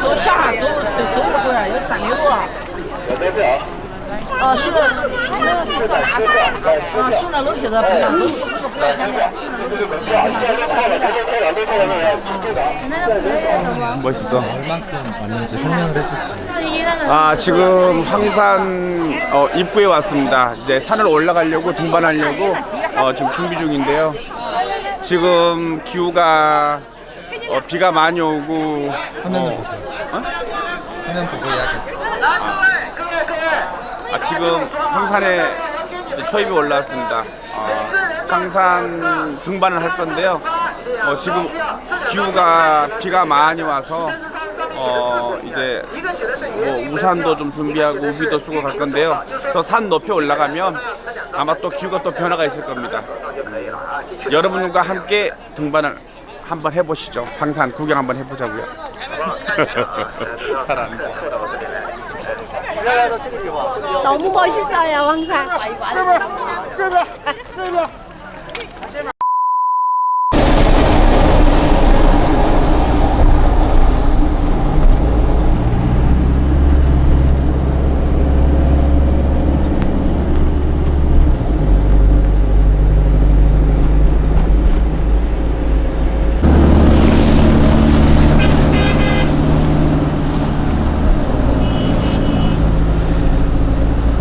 走下海走走走不回来，有三里路啊。啊，修了，啊，修了楼梯子，不让走，这个不让下来。 멋있어. 얼만큼 왔는지 설명을 해주세요. 아 지금 황산 어, 입구에 왔습니다. 이제 산을 올라가려고 등반하려고 어, 지금 준비 중인데요. 지금 기후가 어, 비가 많이 오고 화면을 어, 보세요. 화면 보고 이야기해주세요. 아, 지금 황산에 이제 초입이 올라왔습니다. 어, 황산 등반을 할 건데요. 어, 지금 기후가 비가 많이 와서 어, 이제 뭐 우산도 좀 준비하고 우비도 쓰고 갈 건데요. 저 산 높이 올라가면 아마 또 기후가 또 변화가 있을 겁니다. 여러분과 함께 등반을 한번 해보시죠. 황산 구경 한번 해보자고요. 사랑합니다. 너무 멋있어요, 황산.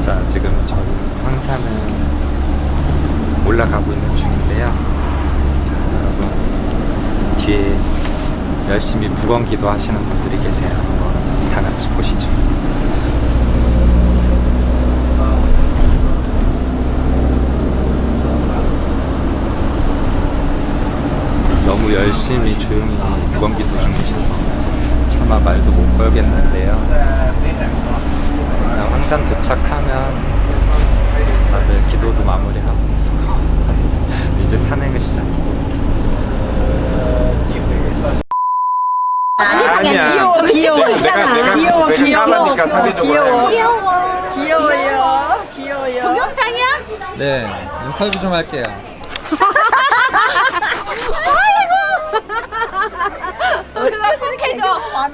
자, 지금 저희 황산을 올라가고 있는 중인데요. 자, 여러분 뒤에 열심히 무건기도 하시는 분들이 계세요. 한번 다 같이 보시죠. 너무 열심히 조용히 무건기도 중이셔서 차마 말도 못 걸겠는데요. 황산 도착하면 다들 기도도 마무리하고 이제 산행을 시작해요. 아니야. 귀여워, 내가 있잖아. 내가 귀여워, 내가 귀여워. 까마니까 상대적으로 해. 귀여워요. 귀여워요. 동영상이야? 네, 인터뷰 좀 할게요. 그거 꼭 해줘. 다음에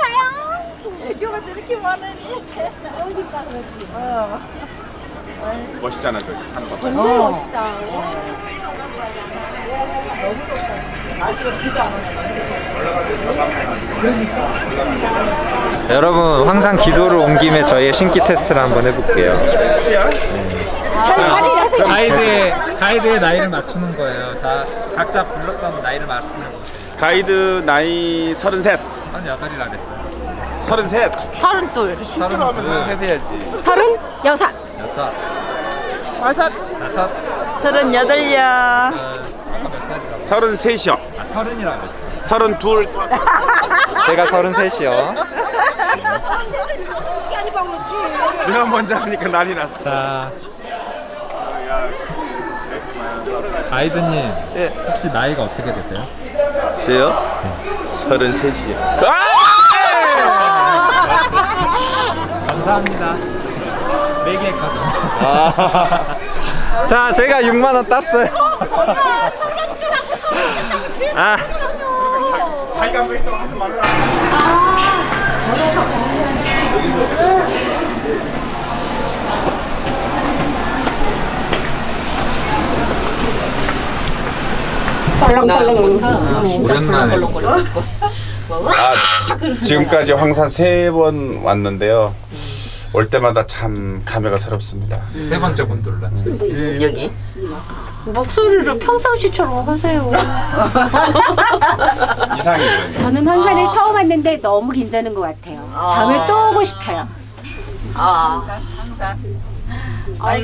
봐요. 애교가 저렇게 많으니. 멋있잖아 저기 산 거. 너무 멋있다. 여러분 황산 기도를 온 김에 저희의 신기 테스트를 한번 해볼게요. 다리라서 가이드의 가이드의 나이를 맞추는 거예요. 자, 각자 불렀던 나이를 말씀해 보세요. 가이드 나이 33. 38이라 그랬어요. 33. 서른둘. 하면 33 해야지. 서른 여섯. 여섯, 와서 다섯, 서른 여덟이야. 어, 아까 몇 살이라고? 33이요. 아, 서른이라 그랬어요. 32. 제가 서른 셋이요. 내가 먼저 하니까 난리 났어. 자, 가이드님, 혹시 나이가 어떻게 되세요? 저요? 33이요. 감사합니다. 네개 했거든요. 자, 제가 6만 원 땄어요. 아, 자기가 한번 있다고 하지 말라. 오랜만에. 아, 지금까지 황산 세 번 왔는데요. 올 때마다 참 감회가 새롭습니다. 세 번째 곤돌라죠. 여기. 목소리를 평상시처럼 하세요. 이상이거든요. 저는 황산을 처음 왔는데 너무 괜찮은 것 같아요. 다음에 또 오고 싶어요.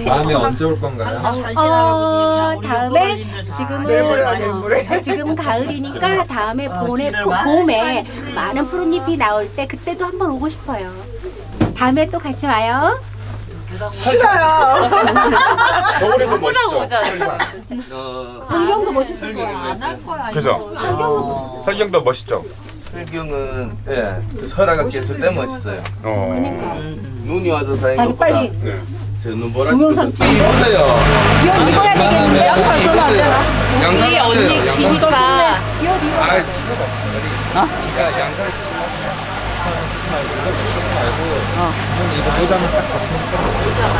다음에 언제 올 건가요? 어, 다음에 지금은 지금 가을이니까 다음에 봄에 보- 봄에 많은 푸른잎이 나올 때 그때도 한번 오고 싶어요. 다음에 또 같이 와요. 싫어요. 겨울에도 멋있죠. 설경도 멋있을 거야. 그죠? 설경도 멋있을 설경도 멋있죠. 설경은 예, 그 설화가 깼을 때 멋있어요. 어. 거니까. 눈이 와서 다행인 자기 것보다 빨리 네. 저 눈보라 동영상 찍어서 찍어. 보세요. 이거 입어야 되겠는데? 양산 보세요. 양산 보세요. 양산 귀니까 기어 뒤로. 아, 없어. 우리 비가 양산을 말고 이거 말고 어. 이거 모자만 딱 덮으면. 모자만.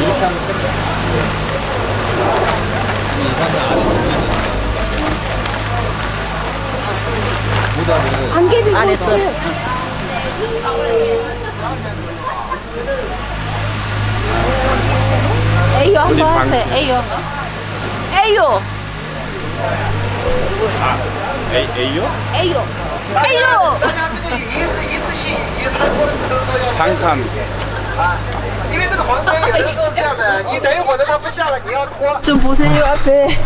이렇게 하면 끝나. 이거는 안에 주면은 모자를 안개 비고 있어요. 에이요 한번 하세요. 에이요. 에이요. 에이, 에이요? 에이요. 에이요. 一是一次性，以泰国的石头都要 방탄. 因为这个黄山有的时候这样的，你等一会儿呢它不下了，你要拖。 좀 보세요 앞에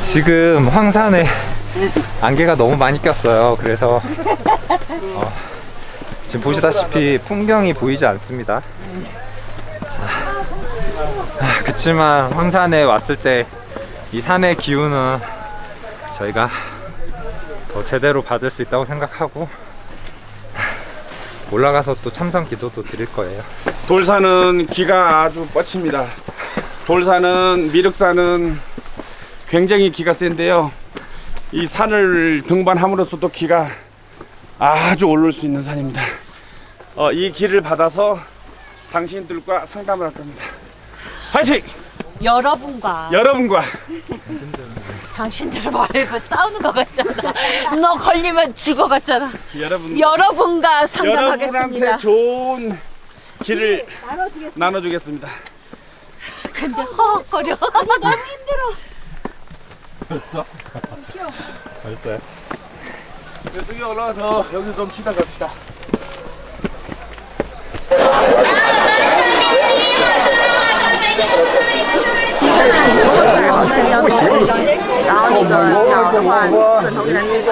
지금 황산에 안개가 너무 많이 꼈어요. 그래서 어, 지금 보시다시피 풍경이 보이지 않습니다. 아, 그치만 황산에 왔을 때 이 산의 기운은 저희가 더 제대로 받을 수 있다고 생각하고 올라가서 또 참선 기도도 드릴 거예요. 돌산은 기가 아주 뻗칩니다. 돌산은 미륵산은 굉장히 기가 센데요. 이 산을 등반함으로써도 기가 아주 오를 수 있는 산입니다. 어, 이 길을 받아서 당신들과 상담을 할 겁니다. 화이팅! 여러분과 여러분과 당신들 말고 싸우는 것 같잖아. 너 걸리면 죽어 같잖아. 여러분 여러분과 상담하겠습니다. 여러분한테 좋은 길을 나눠주겠습니다. 근데 허헉거려. 벌써? 벌써요? 여기 올라와서 여기 좀 쉬다 갑시다. 枕头腿，然后那个脚的话，枕头腿那个。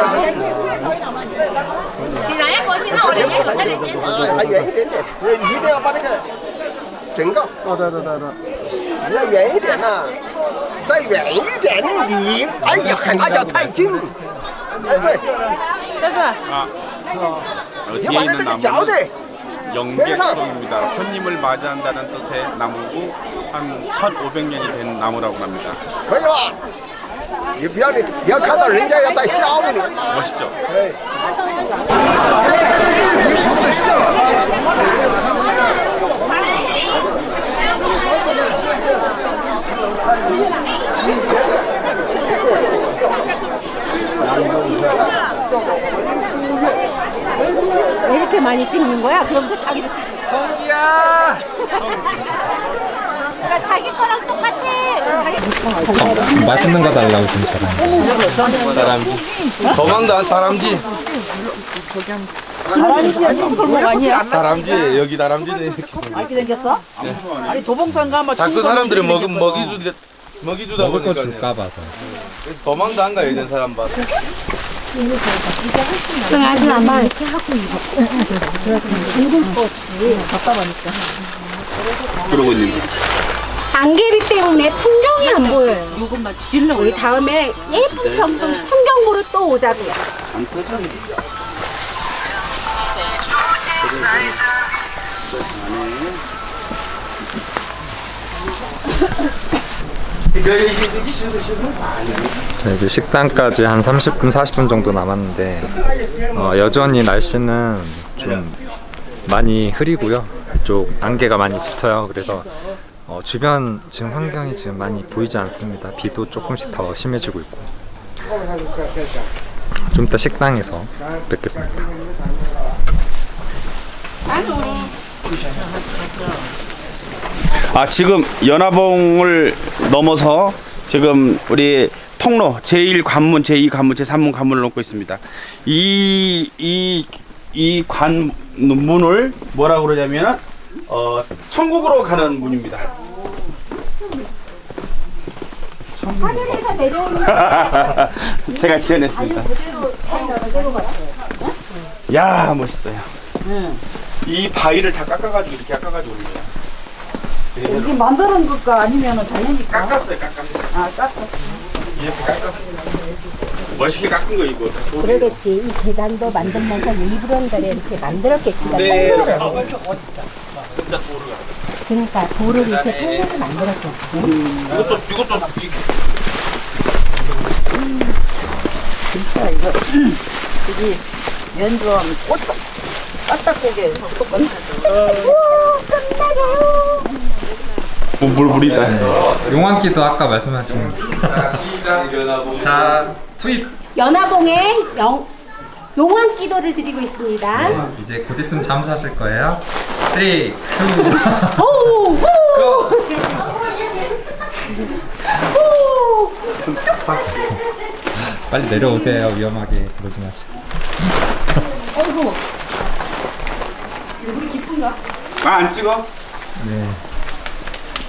现在先弄好了，还远一点点，还远一点点，一定要把这个整个。哦，对对对对，你要远一点呐，再远一点你，哎呀，那叫太近。哎，对，哥哥，啊，你把那个脚的。 영객성입니다. 손님을 맞이한다는 뜻의 나무고 한 1,500년이 된 나무라고 합니다. 可以吧？你不要你，你要看到人家要带笑的你， 멋있죠? 对。 왜 이렇게 많이 찍는 거야? 그러면서 자기도 찍. 성기야! 그러니까 자기 거랑 똑같아. 자기 맛있는 거 달라고 진짜로. 다람쥐. 도망다 다람쥐. 골목 아니야? 다람쥐 여기 다람쥐네. 이렇게 생겼어? 아니 도봉산 가면 자꾸 사람들이 먹 먹이 주 먹이 주다 먹을 거 보니까 줄까 봐서. 도망도 안 가요 이런 사람 봐. 그러고 있는 안개비 때문에 풍경이 안 보여요. 이것만 지르려고. 우리 다음에 예쁜 평등 풍경 보러 또 오자고요. 자, 이제 식당까지 한 30분, 40분 정도 남았는데 어, 여전히 날씨는 좀 많이 흐리고요. 이쪽 안개가 많이 짙어요. 그래서 어, 주변 지금 환경이 지금 많이 보이지 않습니다. 비도 조금씩 더 심해지고 있고 좀 이따 식당에서 뵙겠습니다. 아 지금 연화봉을 넘어서 지금 우리 통로 제1 관문, 제2 관문, 제3문 관문을 넘고 있습니다. 이 이 이 관문을 뭐라고 그러냐면은 어 천국으로 가는 문입니다. 하늘에서 내려오는 제가 지어냈습니다. 야 멋있어요. 이 바위를 다 깎아가지고 이렇게 깎아가지고 오는 거야. 이게 만드는 것과 아니면 자연이 깎았어요, 깎았어요. 아 깎아 이렇게 깎았습니다. 멋있게 깎은 거 이거. 그러겠지. 이 계단도 만들면서 일부러 이렇게 만들었겠지. 네, 이렇게. 진짜 도루가. 그러니까 돌을 이렇게 통으로 만들었죠. 이것도 이것도 진짜 이거 여기 연주하면 꽃 까딱고개 똑같네. 물 부리다. 용왕기도 아까 말씀하신 자 투입 연화봉에 영, 용왕 기도를 드리고 있습니다. 네, 이제 곧 있으면 잠수하실 거예요 3, 2 호! 호! 빨리 내려오세요 위험하게 그러지 마시고 아안 찍어? 네.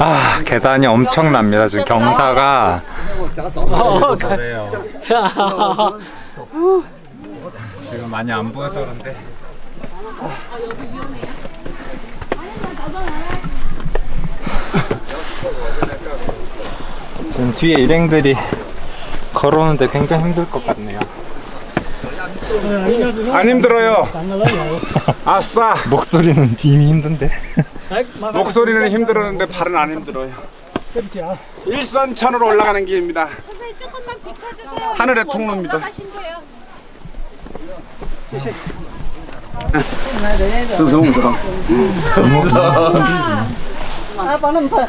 아 계단이 엄청납니다. 지금 경사가. 지금 많이 안 보여서 그런데. 지금 뒤에 일행들이 걸어오는데 굉장히 힘들 것 같네요. 안 힘들어요. 아싸. 목소리는 이미 힘든데 목소리는 힘들었는데 발은 안 힘들어요. 일선천으로 올라가는 길입니다. 하늘의 통로입니다. 아빠는 봐.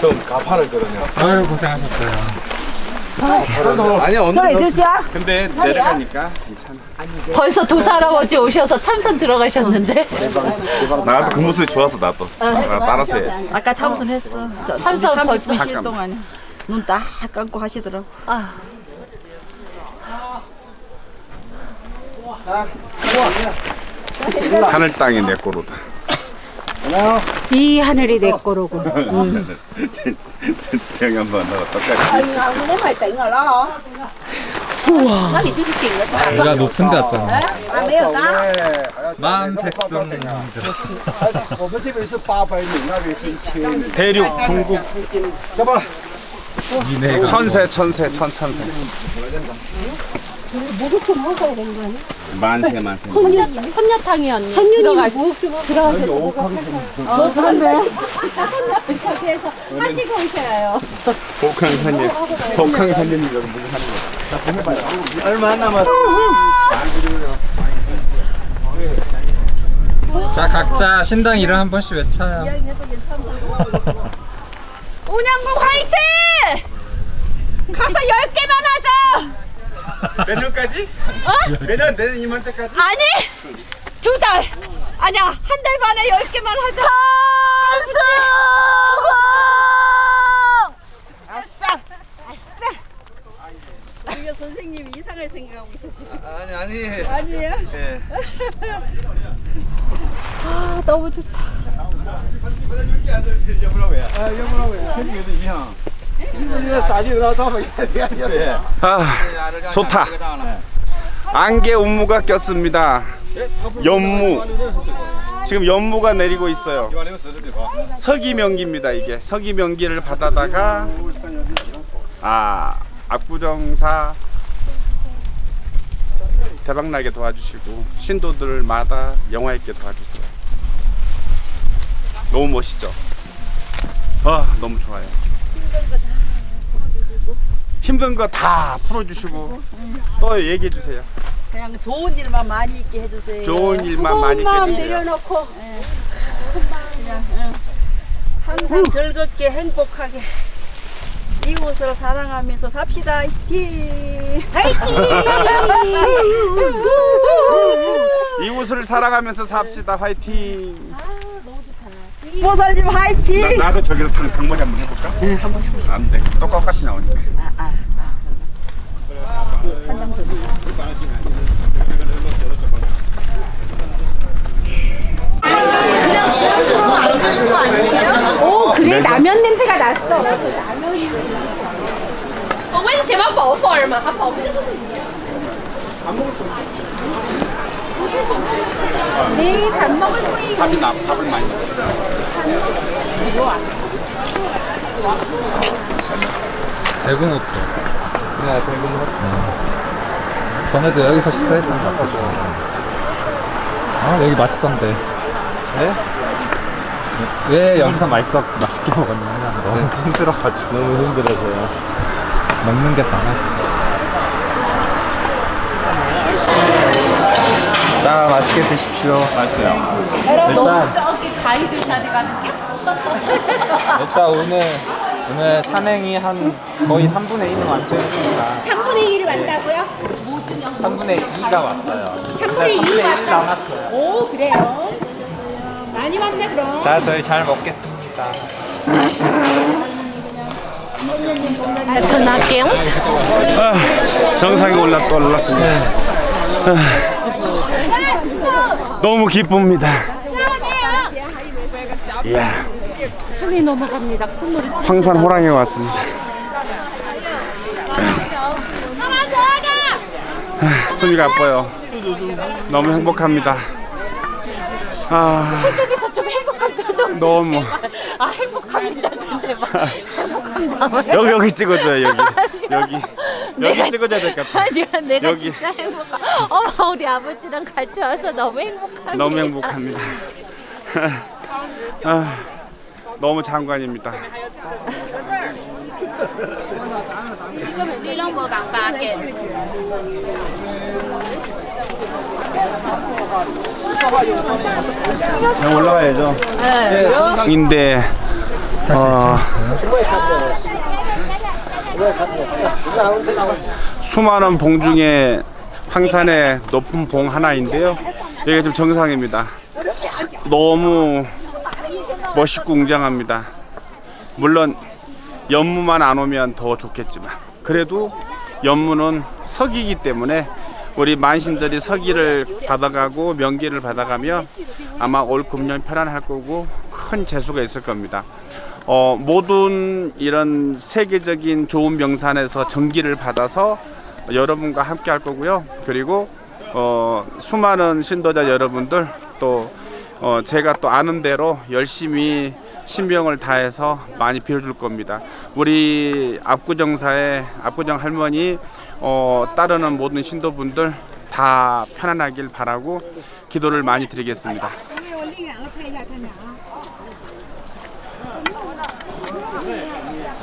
좀 가파를 거든요. 아유 고생하셨어요. 아니 오늘 근데 내려가니까 괜찮아. 벌써 도사 할아버지 오셔서 참선 들어가셨는데. 나도 그 모습이 좋아서 나도 나 따라서 해야지. 아까 참선 했어. 저 참선 30분 동안 눈딱 감고 하시더라고. 하늘 땅이 내 꼬로다. 이 하늘이 내 거로고. 태양 한번 나와 똑같이. 우리가 높은 데 왔잖아 만 백성들 我们这边是八百米，那边是一千米。 대륙 중국 이내가 천세 천세 천천세. 만세 만세. 선녀, 선녀탕이었네 선녀가 저기에서 하시고 오셔요. 복항산님 복항산님이라고 무슨 하는 얼마 남았어? 자 각자 신당 이름 한 번씩 외쳐요. 운영국 화이팅! 가서 10개만 하자 내년까지? 내년 내년 이맘때까지? 아니 두 달 아니야 한 달 만에 10개만 하자 아싸! 아싸! 우리가 선생님이 이상하게 생각하고 있어 지금. 아니 아니. 아니에요? 예. 아 너무 좋다 아 좋다. 안개 운무가 꼈습니다. 연무. 지금 연무가 내리고 있어요. 서기명기입니다 이게. 서기명기를 받아다가 아 압구정사 대박나게 도와주시고 신도들마다 영화 있게 도와주세요. 너무 멋있죠? 아 너무 좋아요. 힘든 거 다 풀어주시고 또 얘기해 주세요. 그냥 좋은 일만 많이 있게 해주세요. 좋은 일만 많이 마음 해주세요. 내려놓고 항상 즐겁게 행복하게 이웃을 사랑하면서 삽시다. 화이팅! 이웃을 사랑하면서 삽시다. 화이팅. 보살님 화이팅! 나도 저기로 그 공머리 한번 해볼까? 네, 한번 해보세요. 안 돼. 똑같이 나오니까. 오 그래 라면 냄새가 났어. 저 라면이. 我问喜欢薄粉儿吗？它薄不就是？ 네 밥 먹을 거예요. 밥이 나 밥을 많이 먹어. 대궁호텔. 네, 대궁호텔. 전에도 여기서 식사했던 것 같아요. 아, 여기 맛있던데. 네? 왜 여기서 맛있어, 맛있게 먹었냐면 너무 힘들어가지고. 너무 힘들어서요. 먹는 게 많았어. 자, 맛있게 드십시오. 맛있어요. 너무 저기 가이드 자리 가는 게? 일단 오늘 오늘 산행이 한 거의 3분의 1은 완수했습니다. 3분의 1을 왔다고요? 3분의 2가 왔어요. 3분의 2가 1 왔다. 남았어요. 오 그래요. 많이 왔네 그럼. 자, 저희 잘 먹겠습니다. 아, 전화할게요. 정상에 올라 또 올랐습니다. 아, 너무 기쁩니다. 이야, 숨이 넘어갑니다. 콧물이. 황산 호랑이가 왔습니다. 아, 숨이 가빠요. 너무 행복합니다. 아, 표정에서 좀 행복한 표정 좀 너무. 제발. 아 행복합니다. 근데 막 행복합니다. 여기 여기 찍어줘요 여기 여기 여기 내가- 찍어줘야 될 것 같아. 아니야 내가 여기. 진짜 행복하. 어머 우리 아버지랑 같이 와서 너무 행복합니다. 너무 행복합니다. 아, 너무 장관입니다. Đi Bà. 그냥 올라가야죠. 인데 어, 수많은 봉 중에 황산의 높은 봉 하나인데요. 여기가 지금 정상입니다. 너무 멋있고 웅장합니다. 물론 연무만 안 오면 더 좋겠지만 그래도 연무는 석이기 때문에 우리 만신들이 서기를 받아가고 명기를 받아가면 아마 올 금년 편안할 거고 큰 재수가 있을 겁니다. 어, 모든 이런 세계적인 좋은 명산에서 정기를 받아서 여러분과 함께 할 거고요. 그리고 어, 수많은 신도자 여러분들 또 어, 제가 또 아는 대로 열심히 신병을 다해서 많이 빌어줄 겁니다. 우리 압구정사의 압구정 할머니 어, 따르는 모든 신도분들 다 편안하길 바라고 기도를 많이 드리겠습니다.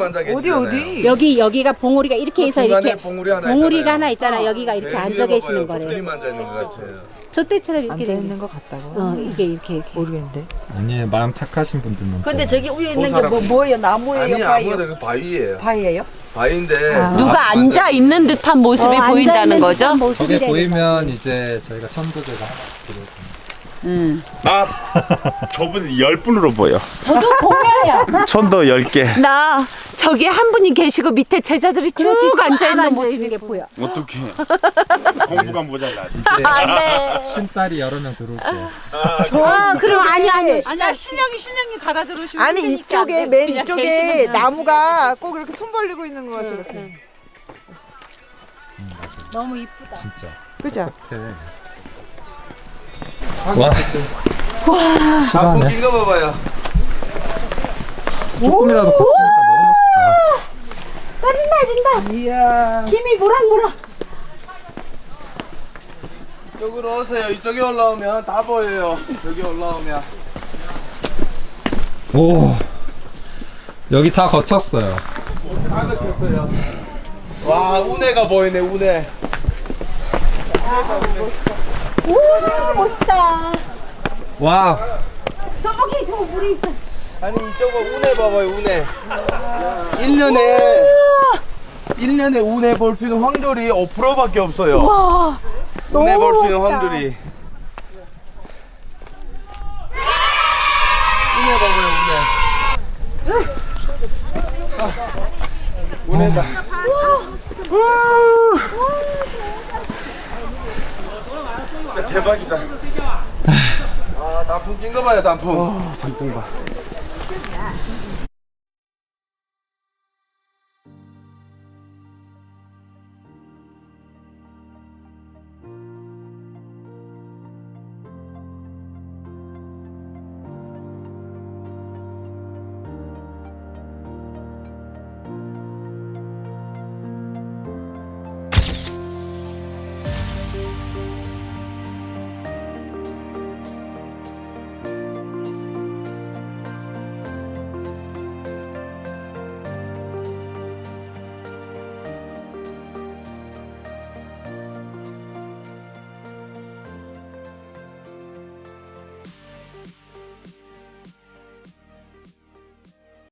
앉아 계시잖아요. 어디 어디? 여기 여기가 봉우리가 이렇게 해서 중간에 이렇게 봉우리 하나 봉우리가 있잖아요. 하나 있잖아. 여기가 이렇게 앉아 계시는. 거래요. 앉아 있는 것 같아요. 저 때처럼 이렇게 앉아 있는 것 같다고. 어 이게 이렇게 이렇게. 모르겠는데. 아니, 마음 착하신 분들만. 근데 저기 위에 있는 게 뭐 뭐예요? 나무예요? 아니 바위예요? 아무래도 그 바위예요. 바위예요? 바위인데 누가 앉아 있는 듯한 모습이 어, 보인다는 거죠? 저게. 보이면 이제 저희가 천도제가 하나씩 드려 요. 아, 저분 열 분으로 보여. 저도 보면요. 천도 열 개. 나 저기 한 분이 계시고 밑에 제자들이 쭉 앉아 있는 모습이 게 보여. 어떻게? 공부가 모자라지. 신딸이 여러 명 들어올게요. 와 그럼 아니 아니. 아니야 신령이 신령이 갈아 들으시면 아니 이쪽에 맨 이쪽에 나무가 꼭 이렇게 손 벌리고 있는 것 같아. 이렇게. 너무 이쁘다. 진짜. 그죠? 와. 아, 시간에 이거 봐봐요. 조금이라도 거치니까 너무 신나진다. 이야. 김이 모락모락. 이쪽으로 오세요. 이쪽에 올라오면 다 보여요. 여기 올라오면. 오 여기 다 거쳤어요. 다 거쳤어요. 와, 운해가 보이네, 운해. 우와 멋있다. 와 저기 저 물이 있어. 아니, 이쪽은 운해 봐봐요, 운해. 1년에, 1년에 운해 볼 수 있는 확률이 5%밖에 없어요. 와 운해 볼 수 있는. 확률이. 운해 봐봐요, 운해. 아, 운해다. 야, 대박이다. 아, 단풍 낀거 봐요, 단풍. 단풍 봐.